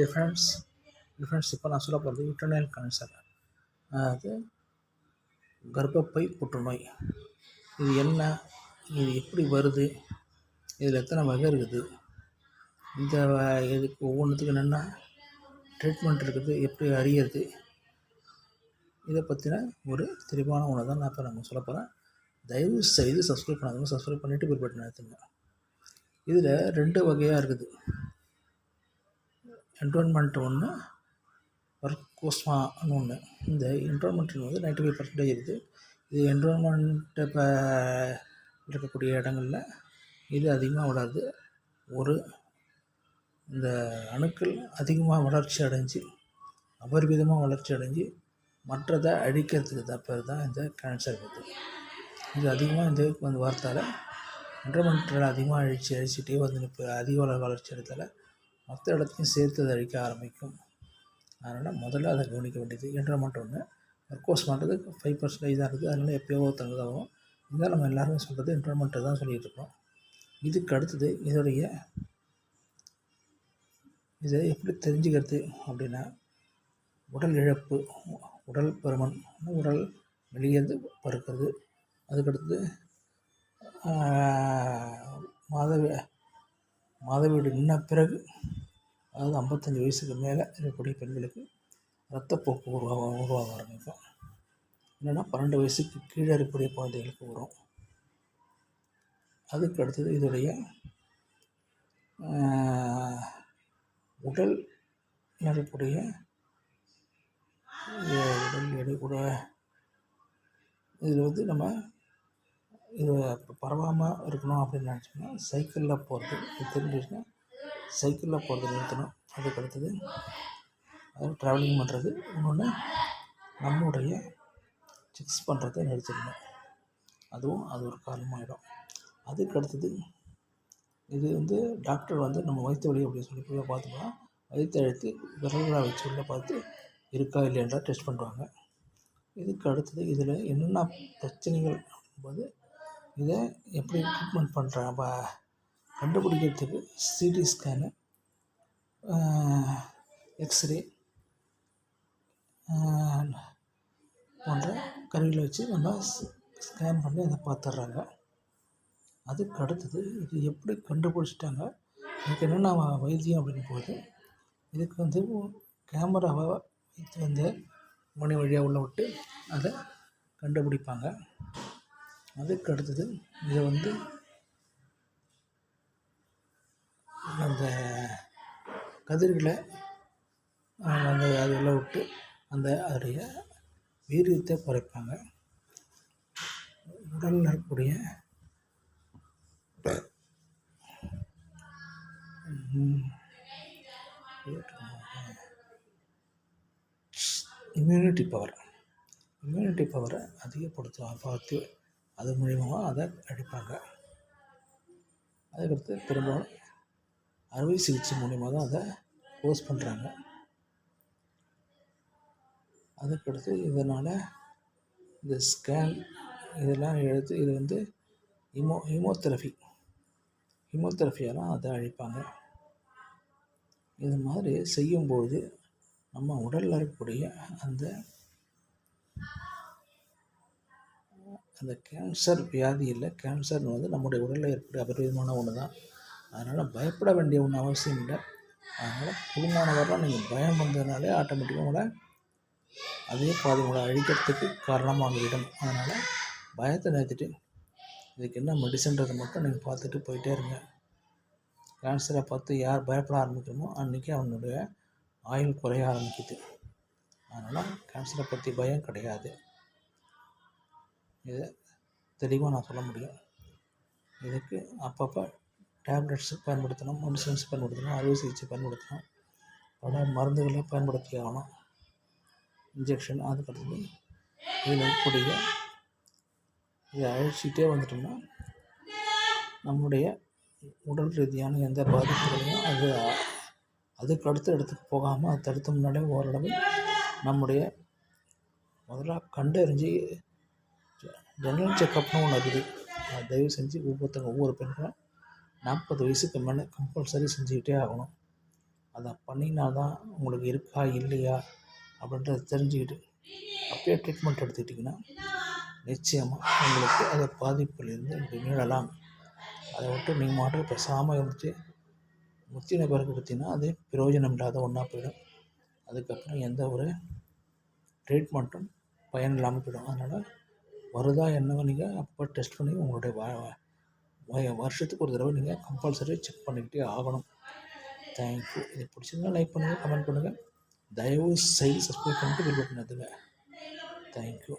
Difference difference இப்போ நான் சொல்ல போகிறது யூட்டர்னல் கேன்சர் அதாவது கர்ப்பப்பை புற்றுநோய். இது என்ன? இது எப்படி வருது? இதில் எத்தனை வகை இருக்குது? இந்த இதுக்கு ஒவ்வொன்றுத்துக்கும் என்னென்ன ட்ரீட்மெண்ட் இருக்குது எப்படி அறியறது? இதை பற்றின ஒரு தெளிவான ஒன்று தான் நான் இப்போ நம்ம சொல்ல போகிறேன் தயவு செய்து சப்ஸ்கிரைப் பண்ணாதவங்க சப்ஸ்கிரைப் பண்ணிவிட்டு பிற்பட்டு நடத்துங்க இதில் ரெண்டு வகையாக இருக்குது. என்ரோன்மெண்ட் ஒன்று ஒர்க் கோஸ்மான்னு ஒன்று இந்த என்ரோன்மெண்ட் வந்து 95% ஃபைவ் பர்சன்டேஜ் இருக்குது. இது என்ரோன்மெண்ட்டு இப்போ இருக்கக்கூடிய இடங்களில் இது அதிகமாக வளருது. ஒரு இந்த அணுக்கள் அதிகமாக வளர்ச்சி அடைஞ்சு அபரிவிதமாக வளர்ச்சி அடைஞ்சு மற்றதை அழிக்கிறதுக்கு தான் தான் இந்த கேன்சர் வருது இது அதிகமாக இந்த வந்து வார்த்தால் என்ரோன்மெண்ட்டில் அதிகமாக அழிச்சு அழிச்சிட்டே வந்து இப்போ அதிக வளர்ச்சி இடத்துல மற்ற இடத்தையும் சேர்த்து அதை அழிக்க ஆரம்பிக்கும். அதனால் முதல்ல அதை கவனிக்க வேண்டியது என்ரோல்மெண்ட் ஒன்று ஒர்க்கோஸ் பண்ணுறது ஃபைவ் பர்சன்டேஜ் தான் இருக்குது அதனால் எப்போயோ ஒருத்தங்க தான் வரும் இருந்தாலும் நம்ம எல்லாருமே சொல்கிறது என்ரோல்மெண்ட்டை தான் சொல்லிகிட்டு இருக்கோம். இதுக்கு அடுத்தது இதோடைய இதை எப்படி தெரிஞ்சுக்கிறது அப்படின்னா உடல் இழப்பு உடல் பருமன் உடல் வெளியேந்து பறக்கிறது. அதுக்கடுத்து மாதவி மாதவிடு நின்ன பிறகு அதாவது ஐம்பத்தஞ்சு வயசுக்கு மேலே இருக்கக்கூடிய பெண்களுக்கு ரத்தப்போக்கு உருவாக உருவாக ஆரம்பிக்கும். இல்லைன்னா பன்னெண்டு வயசுக்கு கீழே இருக்கக்கூடிய குழந்தைகளுக்கு வரும். அதுக்கு அடுத்தது இதோடைய உடல் இருக்கக்கூடிய உடல் எடை கூட. இதில் வந்து நம்ம இது பரவாமல் இருக்கணும் அப்படின்னு நினச்சோம்னா சைக்கிளில் போகிறது இது தெரிஞ்சிச்சுன்னா சைக்கிளில் போகிறது நிறுத்தணும். அதுக்கு அடுத்தது அதாவது ட்ராவலிங் பண்ணுறது இன்னொன்று நம்முடைய செக்ஸ் பண்ணுறத நிறுத்திடணும். அதுவும் அது ஒரு காரணமாகிடும் அதுக்கு அடுத்தது இது வந்து டாக்டர் வந்து நம்ம வயிற்று வலி அப்படின்னு சொல்லி பார்த்தோம்னா வயிற்று அழுத்து விரல்களை வச்சு உள்ளே பார்த்து இருக்கா இல்லையென்றால் டெஸ்ட் பண்ணுவாங்க. இதுக்கு அடுத்தது இதில் என்னென்ன பிரச்சனைகள் போது இதை எப்படி ட்ரீட்மெண்ட் பண்ணுறாங்க கண்டுபிடிக்கிறதுக்கு சிடி ஸ்கேனு எக்ஸ்ரே போன்ற கருவிகளை வச்சு நம்ம ஸ்கேன் பண்ணி அதை பார்த்துட்றாங்க. அதுக்கு அடுத்தது இது எப்படி கண்டுபிடிச்சிட்டாங்க? இதுக்கு என்னென்ன வைத்தியம் அப்படின்னு போது இதுக்கு வந்து கேமராவை வைத்து வந்து மணி வழியாக உள்ள விட்டு அதை கண்டுபிடிப்பாங்க. அதுக்கு அடுத்தது இதை வந்து அந்த கதிர்களை அந்த அதெல்லாம் விட்டு அந்த அதோடைய வீரியத்தை குறைப்பாங்க. உடலில் இருக்கக்கூடிய இம்யூனிட்டி பவர் இம்யூனிட்டி பவரை அதிகப்படுத்துவாங்க பார்த்து அது மூலியமாக அதை அடிப்பாங்க அதுக்கடுத்து திரும்பவும் அறுவை சிகிச்சை மூலியமாக தான் அதை போஸ் பண்ணுறாங்க அதுக்கடுத்து இதனால் இந்த ஸ்கேன் இதெல்லாம் எடுத்து இது வந்து ஹிமோ ஹிமோதெரபி. ஹிமோதெரபியெல்லாம் அதை அழிப்பாங்க. இது மாதிரி செய்யும்போது நம்ம உடலில் இருக்கக்கூடிய அந்த அந்த கேன்சர் வியாதி இல்லை. கேன்சர்னு வந்து நம்முடைய உடலில் இருக்கக்கூடிய அபரிவிதமான ஒன்று தான். அதனால் பயப்பட வேண்டிய ஒன்று அவசியம் இல்லை. அதனால் குடும்பமானவரெலாம் நீங்கள் பயம் வந்ததுனாலே ஆட்டோமேட்டிக்காக உங்களை அதே பாதி உங்களை அழிக்கிறதுக்கு காரணமாகிவிடும் அதனால் பயத்தை நிறுத்திட்டு இதுக்கு என்ன மெடிசன்றதை மட்டும் நீங்கள் பார்த்துட்டு போயிட்டே இருங்க. கேன்சரை பார்த்து யார் பயப்பட ஆரம்பிக்கிறோமோ அன்றைக்கி அவனுடைய ஆயுள் குறைய ஆரம்பிக்குது. அதனால் கேன்சரை பற்றி பயம் கிடையாது. இதை தெளிவாக நான் சொல்ல முடியும். இதுக்கு அப்பப்போ டேப்லெட்ஸ் பயன்படுத்தணும் மெடிசன்ஸ் பயன்படுத்தணும் அறுவை சிகிச்சை பயன்படுத்தணும். பல மருந்துகளை பயன்படுத்தி ஆகணும். இன்ஜெக்ஷன் அதுக்கடுத்தது இதில் இருக்கக்கூடிய இதை அழிச்சிக்கிட்டே வந்துட்டோம்னா நம்முடைய உடல் ரீதியான எந்த பாதிப்புகளையும் அது அதுக்கு அடுத்த இடத்துக்கு போகாமல் தடுத்த முன்னாடியே ஓரளவு நம்முடைய முதல்ல கண்டறிஞ்சு ஜென்ரல் செக்கப்னு ஒன்று இருக்குது. தயவு செஞ்சு ஒவ்வொருத்தவங்க ஒவ்வொரு பெண்களும் நாற்பது வயசுக்கு மேலே கம்பல்சரி செஞ்சுக்கிட்டே ஆகணும். அதை பண்ணினா தான் உங்களுக்கு இருக்கா இல்லையா அப்படின்றத தெரிஞ்சுக்கிட்டு அப்படியே ட்ரீட்மெண்ட் எடுத்துக்கிட்டிங்கன்னா நிச்சயமாக உங்களுக்கு அதை பாதிப்புலேருந்து மீளலாம் அதை விட்டு நீங்கள் மாட்டு பேசாமல் இருந்துட்டு முத்தின பிறகு எடுத்தீங்கன்னா அது பிரயோஜனம் இல்லாத ஒன்றா போயிடும். அதுக்கப்புறம் எந்த ஒரு ட்ரீட்மெண்ட்டும் பயன் இல்லாமல் போயிடும். அதனால் வருதா என்னவோ நீங்கள் அப்போ டெஸ்ட் பண்ணி உங்களுடைய வருஷத்துக்கு ஒரு தடவை நீங்கள் கம்பல்சரி செக் பண்ணிக்கிட்டே ஆகணும். தேங்க்யூ இது பிடிச்சிருந்தா லைக் பண்ணுங்கள் கமெண்ட் பண்ணுங்கள் தயவு செய்து சப்ஸ்கிரைப் பண்ணிட்டு பில் பட்டன் எடுத்துங்க தேங்க்யூ